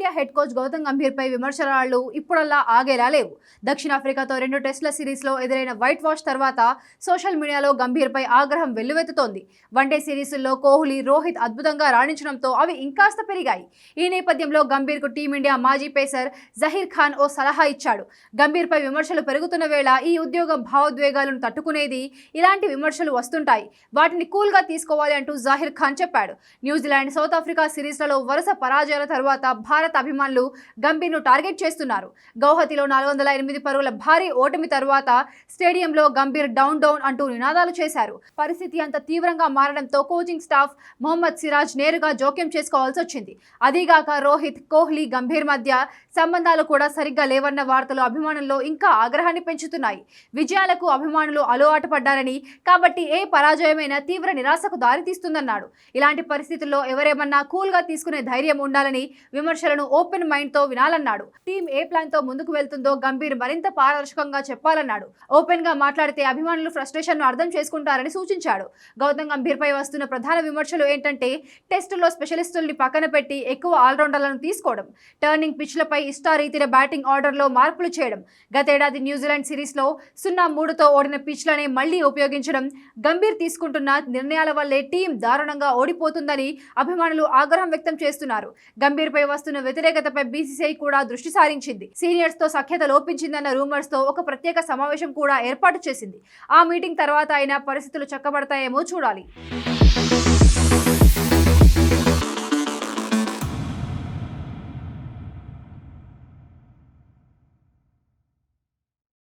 Team India head coach Gautam గంభీర్పై విమర్శలు ఇప్పుడల్లా ఆగేలా లేవు. దక్షిణాఫ్రికాతో రెండు టెస్టుల సిరీస్లో ఎదురైన వైట్ వాష్ తర్వాత సోషల్ మీడియాలో గంభీర్పై ఆగ్రహం వెల్లువెత్తుతోంది. వన్డే సిరీస్లో కోహ్లీ రోహిత్ అద్భుతంగా రాణించడంతో అవి ఇంకాస్త పెరిగాయి. ఈ నేపథ్యంలో గంభీర్కు టీమిండియా మాజీ పేసర్ జహీర్ ఖాన్ ఓ సలహా ఇచ్చాడు. గంభీర్పై విమర్శలు పెరుగుతున్న వేళ ఈ ఉద్యోగం భావోద్వేగాలను తట్టుకునేది ఇలాంటి విమర్శలు వస్తుంటాయి. వాటిని కూల్గా తీసుకోవాలి అంటూ జాహిర్ ఖాన్ చెప్పాడు. న్యూజిలాండ్ సౌత్ ఆఫ్రికా సిరీస్లలో వరుస పరాజయాల తర్వాత భారత్ అభిమానులు గంభీర్ను టార్గెట్ చేస్తున్నారు. గౌహతిలో నాలుగు వందల ఎనిమిది పరుగుల భారీ ఓటమి తరువాత స్టేడియంలో గంభీర్ డౌన్ డౌన్ అంటూ నినాదాలు చేశారు. పరిస్థితి అంత తీవ్రంగా మారడంతో కోచింగ్ స్టాఫ్ మొహమ్మద్ సిరాజ్ నేరుగా జోక్యం చేసుకోవాల్సి వచ్చింది. అదీగాక రోహిత్ కోహ్లీ గంభీర్ మధ్య సంబంధాలు కూడా సరిగ్గా లేవన్న వార్తలు అభిమానుల్లో ఇంకా ఆగ్రహాన్ని పెంచుతున్నాయి. విజయాలకు అభిమానులు అలవాటు పడ్డారని కాబట్టి ఏ పరాజయమైనా తీవ్ర నిరాశకు దారితీస్తుందన్నాడు. ఇలాంటి పరిస్థితుల్లో ఎవరేమన్నా కూల్గా తీసుకునే ధైర్యం ఉండాలని విమర్శలను ఓపెన్ మైండ్తో వినాలన్నాడు. టీం ఏ ప్లాన్తో ముందుకు వెళ్తుందో గంభీర్ మరింత పారదర్శకంగా చెప్పాలన్నాడు. ఓపెన్గా మాట్లాడితే అభిమానులు ఫ్రస్ట్రేషన్ను అర్థం చేసుకుంటారని సూచించాడు. గౌతమ్ గంభీర్ పై వస్తున్న ప్రధాన విమర్శలు ఏంటంటే టెస్టులో స్పెషలిస్టుల్ని పక్కన పెట్టి ఎక్కువ ఆల్రౌండర్లను తీసుకోవడం టర్నింగ్ పిచ్లపై ఇష్టారీతిన బ్యాటింగ్ ఆర్డర్లో మార్పులు చేయడం గతేడాది న్యూజిలాండ్ సిరీస్లో సున్నా మూడుతో ఓడిన పిచ్లనే మళ్ళీ ఉపయోగించడం గంభీర్ తీసుకుంటున్న నిర్ణయాల వల్లే టీం దారుణంగా ఓడిపోతుందని అభిమానులు ఆగ్రహం వ్యక్తం చేస్తున్నారు. గంభీర్పై వస్తున్న వ్యతిరేకతపై బీసీసీఐ కూడా దృష్టి సారించింది. సీనియర్స్తో సఖ్యత లోపించిందన్న రూమర్స్తో ఒక ప్రత్యేక సమావేశం కూడా ఏర్పాటు చేసింది. ఆ మీటింగ్ తర్వాత అయినా పరిస్థితులు చక్కబడతాయేమో చూడాలి.